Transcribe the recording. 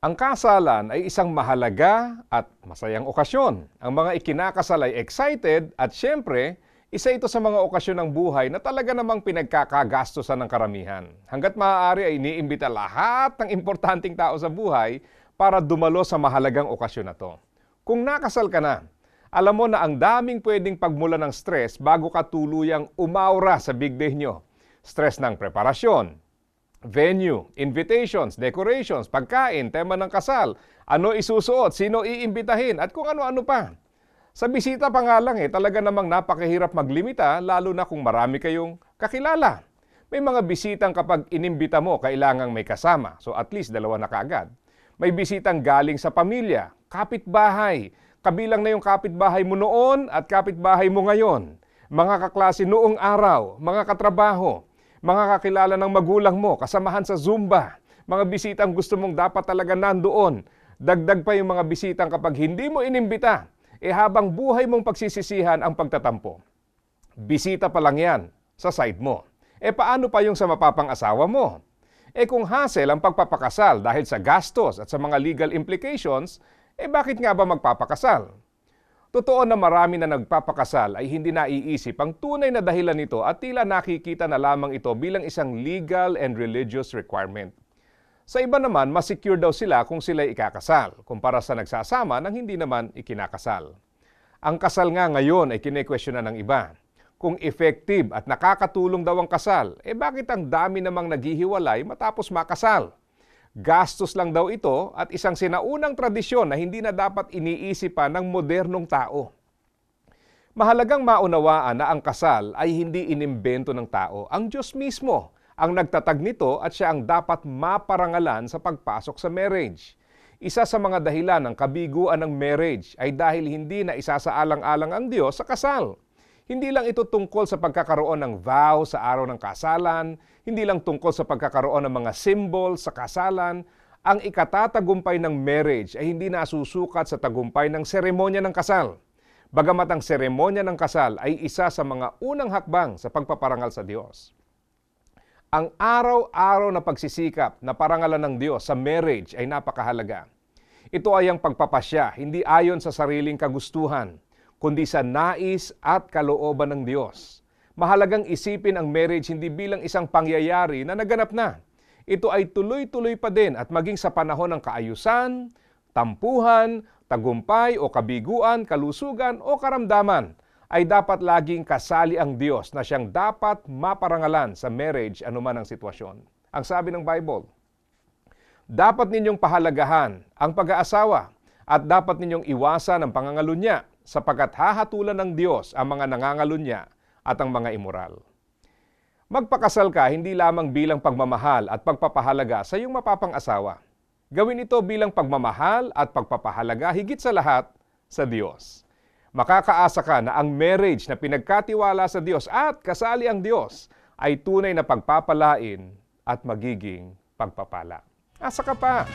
Ang kasalan ay isang mahalaga at masayang okasyon. Ang mga ikinakasal ay excited at syempre, isa ito sa mga okasyon ng buhay na talaga namang pinagkakagastosan ng karamihan. Hanggat maaari ay iniimbita lahat ng importanteng tao sa buhay para dumalo sa mahalagang okasyon na to. Kung nakasal ka na, alam mo na ang daming pwedeng pagmula ng stress bago ka tuluyang umaura sa big day nyo. Stress ng preparasyon, venue, invitations, decorations, pagkain, tema ng kasal, ano isusuot, sino iimbitahin, at kung ano-ano pa. Sa bisita pa nga lang eh, talaga namang napakahirap maglimita, lalo na kung marami kayong kakilala. May mga bisitang kapag inimbita mo, kailangang may kasama. So at least dalawa na kaagad. May bisitang galing sa pamilya, kapitbahay. Kabilang na yung kapitbahay mo noon at kapitbahay mo ngayon. Mga kaklase noong araw, mga katrabaho, mga kakilala ng magulang mo, kasamahan sa Zumba, mga bisitang gusto mong dapat talaga nandoon. Dagdag pa yung mga bisitang kapag hindi mo inimbita, eh habang buhay mong pagsisisihan ang pagtatampo. Bisita pa lang yan sa side mo. Eh paano pa yung sa mapapang-asawa mo? Eh kung hassle ang pagpapakasal dahil sa gastos at sa mga legal implications, eh bakit nga ba magpapakasal? Totoo na marami na nagpapakasal ay hindi naiisip ang tunay na dahilan nito at tila nakikita na lamang ito bilang isang legal and religious requirement. Sa iba naman, mas secure daw sila kung sila ikakasal, kumpara sa nagsasama nang hindi naman ikinakasal. Ang kasal nga ngayon ay kinekwestiyonan ng iba. Kung effective at nakakatulong daw ang kasal, eh bakit ang dami namang naghihiwalay matapos makasal? Gastos lang daw ito at isang sinaunang tradisyon na hindi na dapat iniisip pa ng modernong tao. Mahalagang maunawaan na ang kasal ay hindi inimbento ng tao. Ang Diyos mismo ang nagtatag nito at siya ang dapat maparangalan sa pagpasok sa marriage. Isa sa mga dahilan ng kabiguan ng marriage ay dahil hindi na isasaalang-alang ang Diyos sa kasal. Hindi lang ito tungkol sa pagkakaroon ng vow sa araw ng kasalan, hindi lang tungkol sa pagkakaroon ng mga symbol sa kasalan, ang ikatatagumpay ng marriage ay hindi nasusukat sa tagumpay ng seremonya ng kasal. Bagamat ang seremonya ng kasal ay isa sa mga unang hakbang sa pagpaparangal sa Diyos. Ang araw-araw na pagsisikap na parangalan ng Diyos sa marriage ay napakahalaga. Ito ay ang pagpapasya, hindi ayon sa sariling kagustuhan, kundi sa nais at kalooban ng Diyos. Mahalagang isipin ang marriage hindi bilang isang pangyayari na naganap na. Ito ay tuloy-tuloy pa din at maging sa panahon ng kaayusan, tampuhan, tagumpay o kabiguan, kalusugan o karamdaman ay dapat laging kasali ang Diyos na siyang dapat maparangalan sa marriage anuman ang sitwasyon. Ang sabi ng Bible, dapat ninyong pahalagahan ang pag-aasawa at dapat ninyong iwasan ang pangangalunya sapagkat hahatulan ng Diyos ang mga nangangalunya at ang mga immoral. Magpakasal ka hindi lamang bilang pagmamahal at pagpapahalaga sa iyong mapapang-asawa. Gawin ito bilang pagmamahal at pagpapahalaga higit sa lahat sa Diyos. Makakaasa ka na ang marriage na pinagkatiwala sa Diyos at kasali ang Diyos ay tunay na pagpapalain at magiging pagpapala. Asa ka pa?